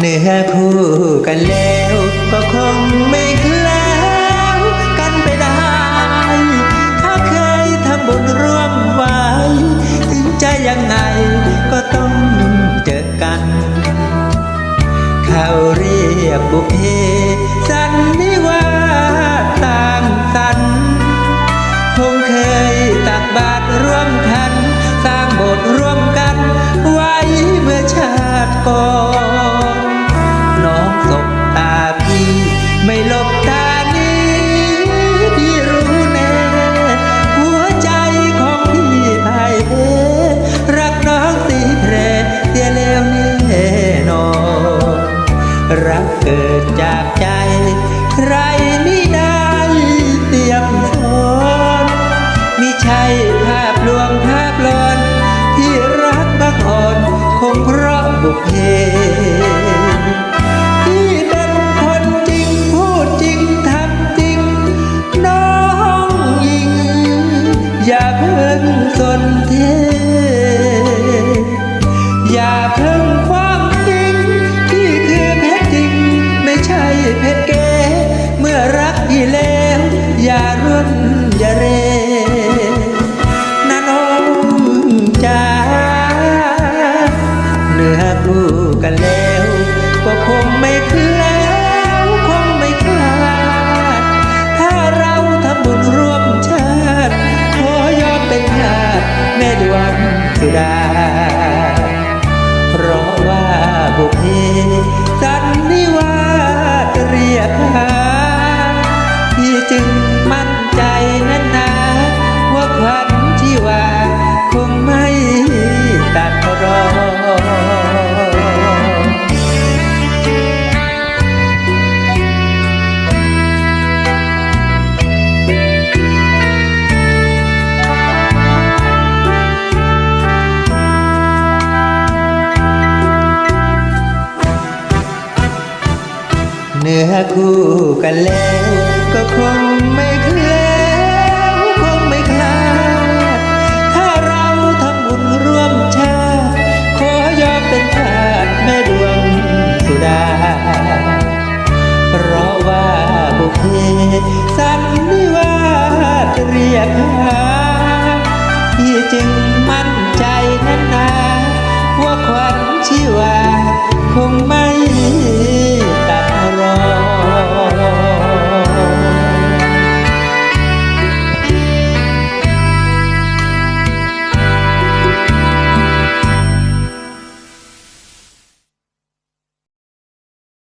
เนื้อคู่กันแล้วก็คงไม่แคล้วกันไปได้ ถ้าเคยทำบุญร่วมไว้ ถึงจะยังไงก็ต้องเจอกัน เขาเรียกบุพเพสันนิ เกิดจากใจ ใครไม่ได้เตรียมสอนมิใช่ภาพลวงภาพหลอนที่รักบังอ่อนคงเพราะบุพเพที่เป็นคนจริงพูดจริงทำจริงน้องหญิงอย่าเพิ่งสนเท อย่ารุ่นอย่าเรนะน้องจ๋าเนื้อคู่กันแล้วก็คง เนื้อคู่กันแล้วก็คงไม่เคล้วคงไม่คลาดถ้าเราทำบุญร่วมชาติขอยอมเป็นทาสแม่ดวงสุดา เพราะว่าบุพเพสันนิวาสเรียกหาพี่จึงมั่นใจนั้นนาว่าควันชีวาคง